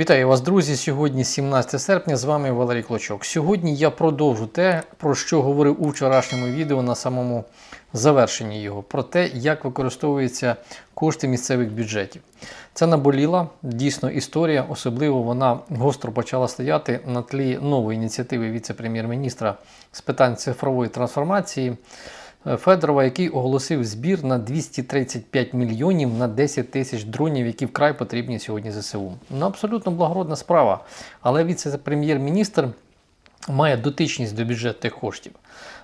Вітаю вас, друзі! Сьогодні 17 серпня. З вами Валерій Клочок. Сьогодні я продовжу те, про що говорив у вчорашньому відео на самому завершенні його, про те, як використовуються кошти місцевих бюджетів. Це наболіла дійсно історія, особливо вона гостро почала стояти на тлі нової ініціативи віце-прем'єр-міністра з питань цифрової трансформації. Е, Федорова, який оголосив збір на 235 мільйонів на 10 тисяч дронів, які вкрай потрібні сьогодні ЗСУ. Ну, абсолютно благородна справа. Але віце-прем'єр-міністр має дотичність до бюджетних коштів.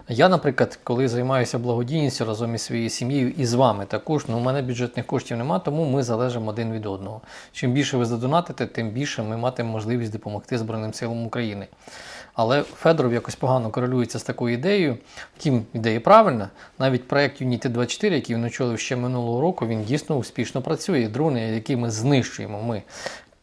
Я, наприклад, коли займаюся благодійністю разом із своєю сім'єю і з вами також, ну у мене бюджетних коштів немає, тому ми залежимо один від одного. Чим більше ви задонатите, тим більше ми матимемо можливість допомогти Збройним силам України. Але Федоров якось погано корелюється з такою ідеєю. Втім, ідея правильна. Навіть проект Unity 24, який він очолив ще минулого року, він дійсно успішно працює. Дрони, які ми знищуємо, ми.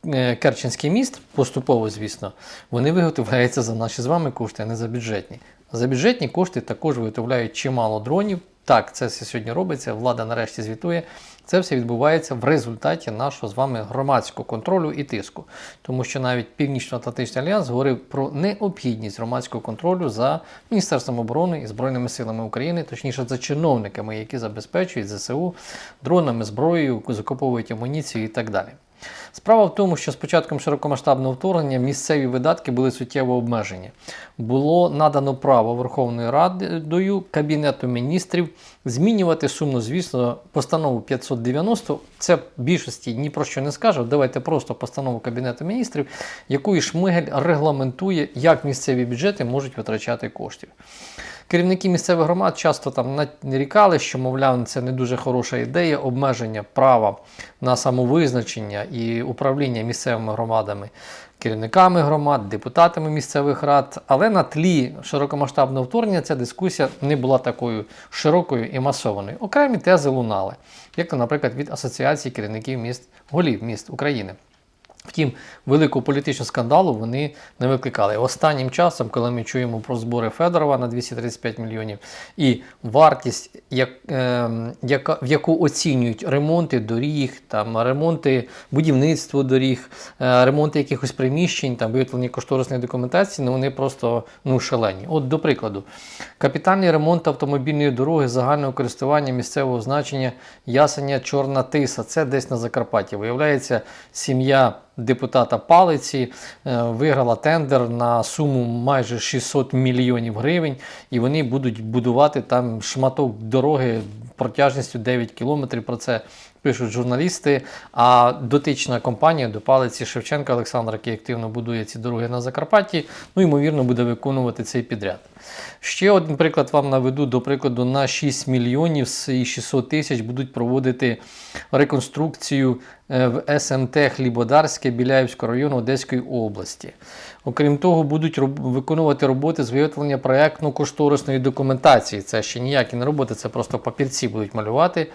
е, Керченський міст, поступово, звісно, вони виготовляються за наші з вами кошти, а не за бюджетні. За бюджетні кошти також виготовляють чимало дронів. Так, це все сьогодні робиться. Влада нарешті звітує. Це все відбувається в результаті нашого з вами громадського контролю і тиску. Тому що навіть Північно-Атлантичний альянс говорив про необхідність громадського контролю за Міністерством оборони і Збройними силами України, точніше за чиновниками, які забезпечують ЗСУ дронами, зброєю, закуповують амуніцію і так далі. Справа в тому, що з початком широкомасштабного вторгнення місцеві видатки були суттєво обмежені. Було надано право Верховною Радою Кабінету міністрів змінювати сумно, звісно, постанову 590. Це в більшості ні про що не скаже. Давайте просто постанову Кабінету міністрів, якою Шмигель регламентує, як місцеві бюджети можуть витрачати коштів. Керівники місцевих громад часто там нарікали, що, мовляв, це не дуже хороша ідея обмеження права на самовизначення і управління місцевими громадами, керівниками громад, депутатами місцевих рад. Але на тлі широкомасштабного вторгнення ця дискусія не була такою широкою і масованою. Окремі тези лунали, як, наприклад, від Асоціації керівників міст голів міст України. Втім, великого політичного скандалу вони не викликали. Останнім часом, коли ми чуємо про збори Федорова на 235 мільйонів і вартість, як, е, яка, в яку оцінюють ремонти доріг, там, ремонти будівництво доріг, е, ремонти якихось приміщень, там, виготовлення кошторисної документації, ну вони просто ну, шалені. От, до прикладу, капітальний ремонт автомобільної дороги загального користування місцевого значення Ясеня Чорна Тиса. Це десь на Закарпатті. Виявляється, сім'я депутата Палиці е, виграла тендер на суму майже 600 мільйонів гривень, і вони будуть будувати там шматок дороги протяжністю 9 кілометрів. Про це пишуть журналісти. А дотична компанія до палиці Шевченка Олександра, який активно будує ці дороги на Закарпатті, ну ймовірно, буде виконувати цей підряд. Ще один приклад вам наведу, до прикладу, на 6 мільйонів і 600 тисяч будуть проводити реконструкцію в СМТ Хлібодарське Біляївського району Одеської області. Окрім того, будуть роб- виконувати роботи з виготовлення проєктно-кошторисної документації. Це ще ніякі не роботи, це просто папірці будуть малювати.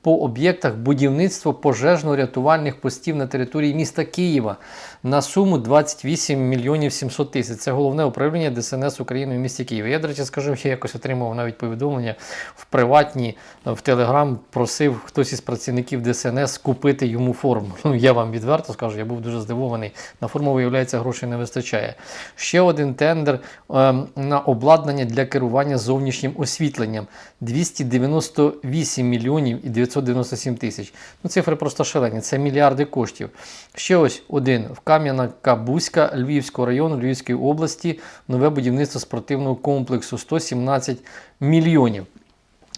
По об'єктах будівництва пожежно-рятувальних постів на території міста Києва на суму 28 мільйонів 700 тисяч. Це головне управління ДСНС України в місті Києва. Я, до речі, скажу, я якось отримав навіть повідомлення в приватні, в Телеграм просив хтось із працівників ДСНС купити йому форму. Ну, я вам відверто скажу, я був дуже здивований. На форму, виявляється, грошей не вистачає. Ще один тендер ем, на обладнання для керування зовнішнім освітленням 298 мільйонів і 997 тисяч. Ну, цифри просто шалені, це мільярди коштів. Ще ось один в Кам'янка-Бузька Львівського району Львівської області нове будівництво спортивного комплексу 117 мільйонів.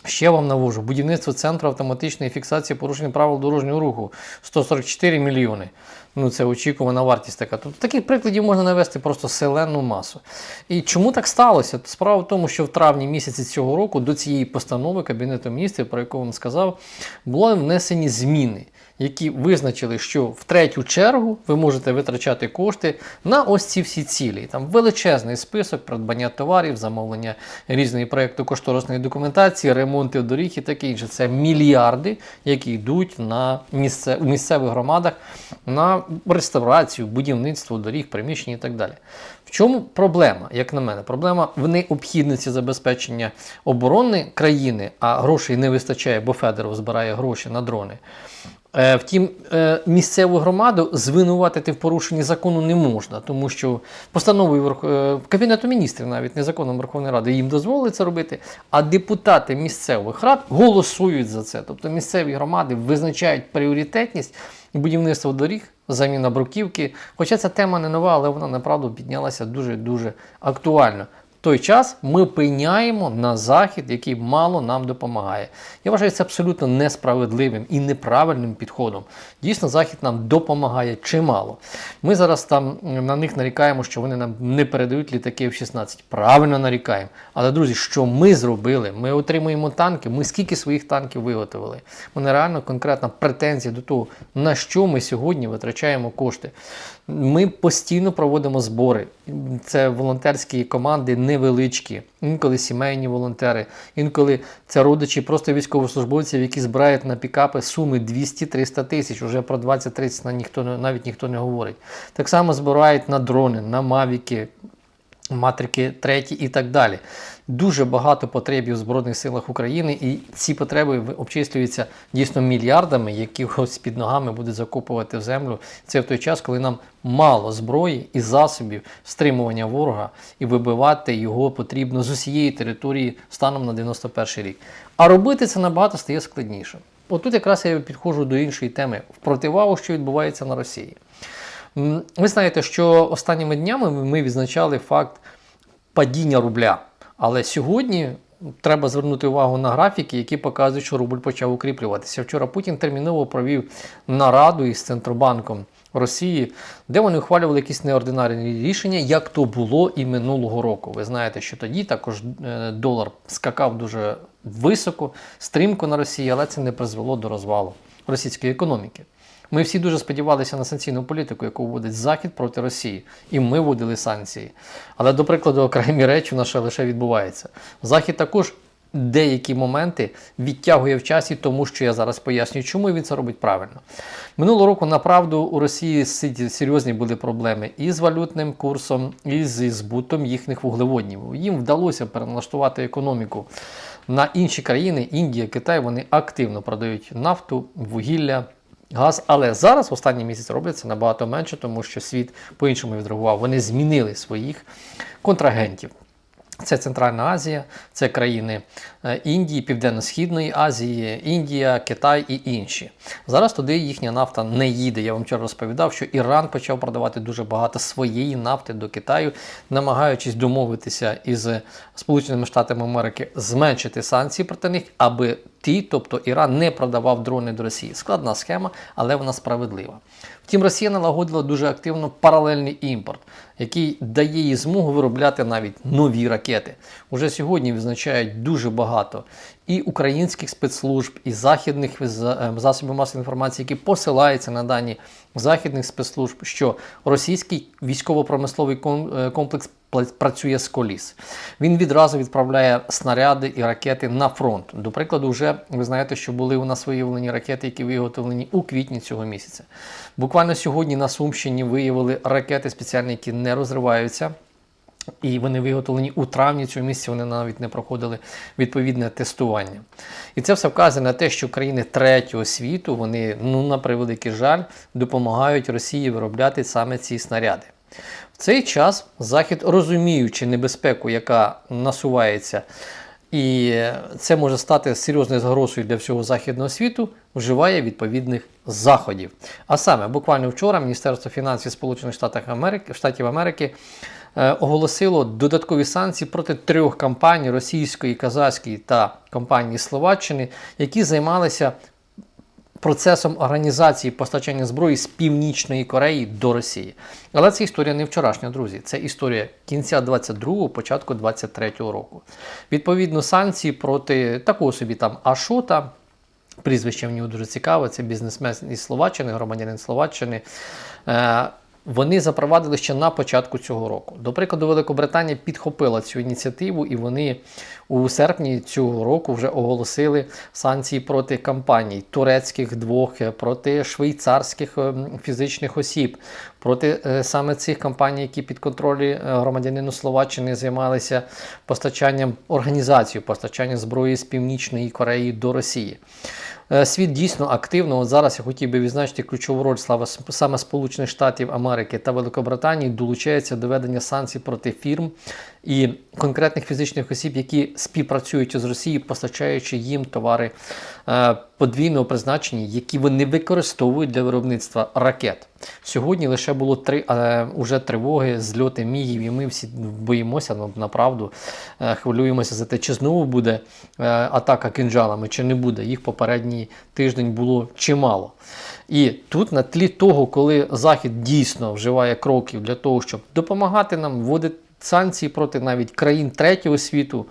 Ще вам навожу будівництво центру автоматичної фіксації порушень правил дорожнього руху 144 мільйони. Ну, це очікувана вартість така. Тобто таких прикладів можна навести просто селену масу. І чому так сталося? Справа в тому, що в травні місяці цього року до цієї постанови Кабінету міністрів, про яку вам сказав, були внесені зміни. Які визначили, що в третю чергу ви можете витрачати кошти на ось ці всі цілі. Там величезний список придбання товарів, замовлення різної проєкту кошторисної документації, ремонти доріг і таке інше. Це мільярди, які йдуть на місце, у місцевих громадах на реставрацію, будівництво доріг, приміщень і так далі. В чому проблема, як на мене? Проблема в необхідності забезпечення оборони країни, а грошей не вистачає, бо Федоров збирає гроші на дрони. Е, Втім, е, місцеву громаду звинуватити в порушенні закону не можна, тому що постановою е, Кабінету міністрів, навіть не законом Верховної Ради, їм дозволили це робити. А депутати місцевих рад голосують за це. Тобто місцеві громади визначають пріоритетність будівництва доріг, заміна бруківки. Хоча ця тема не нова, але вона направду піднялася дуже дуже актуально. В той час ми пиняємо на захід, який мало нам допомагає. Я вважаю це абсолютно несправедливим і неправильним підходом. Дійсно, захід нам допомагає чимало. Ми зараз там на них нарікаємо, що вони нам не передають літаки F-16. Правильно нарікаємо. Але, друзі, що ми зробили? Ми отримуємо танки. Ми скільки своїх танків виготовили? Мене реально конкретна претензія до того, на що ми сьогодні витрачаємо кошти. Ми постійно проводимо збори. Це волонтерські команди невеличкі, інколи сімейні волонтери, інколи це родичі просто військовослужбовців, які збирають на пікапи суми 200-300 тисяч. Уже про 20-30 на ніхто навіть ніхто не говорить. Так само збирають на дрони, на мавіки, матрики треті і так далі. Дуже багато потреб в Збройних силах України, і ці потреби обчислюються дійсно мільярдами, які ось під ногами будуть закопувати в землю. Це в той час, коли нам мало зброї і засобів стримування ворога, і вибивати його потрібно з усієї території станом на 91 рік. А робити це набагато стає складніше. Отут якраз я підходжу до іншої теми в противагу, що відбувається на Росії. Ви знаєте, що останніми днями ми відзначали факт падіння рубля. Але сьогодні треба звернути увагу на графіки, які показують, що рубль почав укріплюватися. Вчора Путін терміново провів нараду із Центробанком Росії, де вони ухвалювали якісь неординарні рішення, як то було і минулого року. Ви знаєте, що тоді також е, долар скакав дуже високо, стрімко на Росії, але це не призвело до розвалу російської економіки. Ми всі дуже сподівалися на санкційну політику, яку вводить Захід проти Росії, і ми вводили санкції. Але, до прикладу, окремі речі нас ще лише відбуваються. Захід також деякі моменти відтягує в часі, тому що я зараз пояснюю, чому він це робить правильно. Минулого року, направду, у Росії серйозні були проблеми і з валютним курсом, і зі збутом їхніх вуглеводнів. Їм вдалося переналаштувати економіку на інші країни, Індія, Китай, вони активно продають нафту, вугілля. Газ, але зараз в останній місяць робляться набагато менше, тому що світ по-іншому відреагував. Вони змінили своїх контрагентів. Це Центральна Азія, це країни е, Індії, Південно-Східної Азії, Індія, Китай і інші. Зараз туди їхня нафта не їде. Я вам вчора розповідав, що Іран почав продавати дуже багато своєї нафти до Китаю, намагаючись домовитися із Сполученими Штатами Америки зменшити санкції проти них, аби ті, тобто Іран, не продавав дрони до Росії. Складна схема, але вона справедлива. Втім, Росія налагодила дуже активно паралельний імпорт, який дає їй змогу виробляти навіть нові ракети. Уже сьогодні відзначають дуже багато і українських спецслужб, і західних е, засобів масової інформації, які посилаються на дані західних спецслужб, що російський військово-промисловий е, комплекс працює з коліс. Він відразу відправляє снаряди і ракети на фронт. До прикладу, вже ви знаєте, що були у нас виявлені ракети, які виготовлені у квітні цього місяця. Буквально сьогодні на Сумщині виявили ракети спеціальні, які не розриваються. І вони виготовлені у травні цього місяця, вони навіть не проходили відповідне тестування. І це все вказує на те, що країни третього світу, вони, ну, на превеликий жаль, допомагають Росії виробляти саме ці снаряди. В цей час Захід, розуміючи небезпеку, яка насувається, і це може стати серйозною загрозою для всього західного світу, вживає відповідних заходів. А саме, буквально вчора Міністерство фінансів Сполучених Штатів Америки, е, оголосило додаткові санкції проти трьох компаній російської, казахської та компанії Словаччини, які займалися процесом організації постачання зброї з Північної Кореї до Росії. Але це історія не вчорашня, друзі. Це історія кінця 22-го, початку 23-го року. Відповідно, санкції проти такого собі там Ашота. Прізвище в нього дуже цікаве, це бізнесмен із Словаччини, громадянин Словаччини. Вони запровадили ще на початку цього року. До прикладу, Великобританія підхопила цю ініціативу, і вони у серпні цього року вже оголосили санкції проти компаній турецьких двох, е, проти швейцарських е, фізичних осіб, проти е, саме цих компаній, які під контролі е, громадянину Словаччини займалися постачанням організацією постачання зброї з Північної Кореї до Росії. Е, Світ дійсно активно. От зараз я хотів би відзначити ключову роль слава саме Сполучених Штатів Америки та Великобританії долучається до ведення санкцій проти фірм і конкретних фізичних осіб, які співпрацюють з Росією, постачаючи їм товари е, подвійного призначення, які вони використовують для виробництва ракет. Сьогодні лише було три уже тривоги, зльоти мігів, і ми всі боїмося ну, направду, е, хвилюємося за те, чи знову буде е, атака кинджалами, чи не буде. Їх попередній тиждень було чимало. І тут на тлі того, коли Захід дійсно вживає кроків для того, щоб допомагати нам вводити санкції проти навіть країн третього світу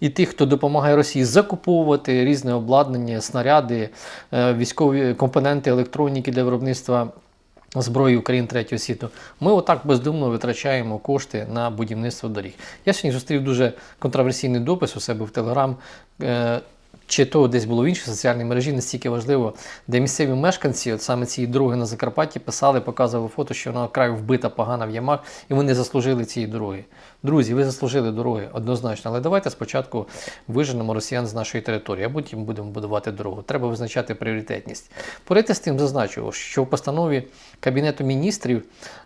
і тих, хто допомагає Росії закуповувати різне обладнання, снаряди, е, військові компоненти електроніки для виробництва зброї Україн третього світу, ми отак бездумно витрачаємо кошти на будівництво доріг. Я сьогодні зустрів дуже контроверсійний допис у себе в Телеграм. Чи то десь було в іншій соціальній мережі, настільки важливо, де місцеві мешканці, от саме цієї дороги на Закарпатті, писали, показували фото, що вона край вбита погана в ямах, і вони заслужили цієї дороги. Друзі, ви заслужили дороги однозначно, але давайте спочатку виженемо росіян з нашої території, а потім будемо будувати дорогу. Треба визначати пріоритетність. Поряд з тим зазначу, що в постанові Кабінету міністрів,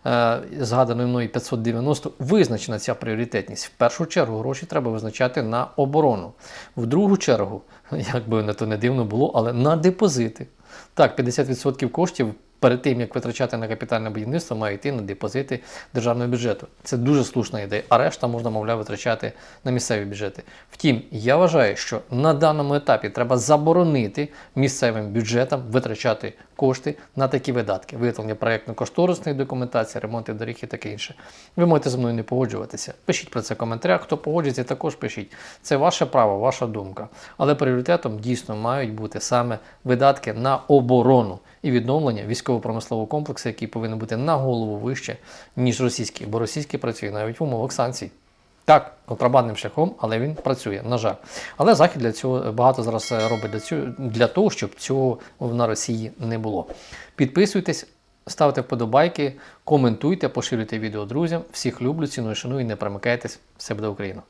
е, згаданої мною 590, визначена ця пріоритетність. В першу чергу гроші треба визначати на оборону. В другу чергу, як би на то не дивно було, але на депозити. Так, 50% коштів перед тим, як витрачати на капітальне будівництво, має йти на депозити державного бюджету. Це дуже слушна ідея, а решта можна, мовляв, витрачати на місцеві бюджети. Втім, я вважаю, що на даному етапі треба заборонити місцевим бюджетам витрачати кошти на такі видатки: виготовлення проєктно-кошторисної документації, ремонти доріг і таке інше. Ви можете зі мною не погоджуватися. Пишіть про це в коментарях. Хто погоджується, також пишіть. Це ваше право, ваша думка. Але пріоритетом дійсно мають бути саме видатки на оборону і відновлення військово-промислового комплексу, який повинен бути на голову вище, ніж російський, бо російський працює навіть в умовах санкцій. Так, контрабандним шляхом, але він працює, на жаль. Але Захід для цього багато зараз е, робить для цього для того, щоб цього на Росії не було. Підписуйтесь, ставте вподобайки, коментуйте, поширюйте відео друзям. Всіх люблю, ціную, шаную і не примикайтесь. Все буде Україна!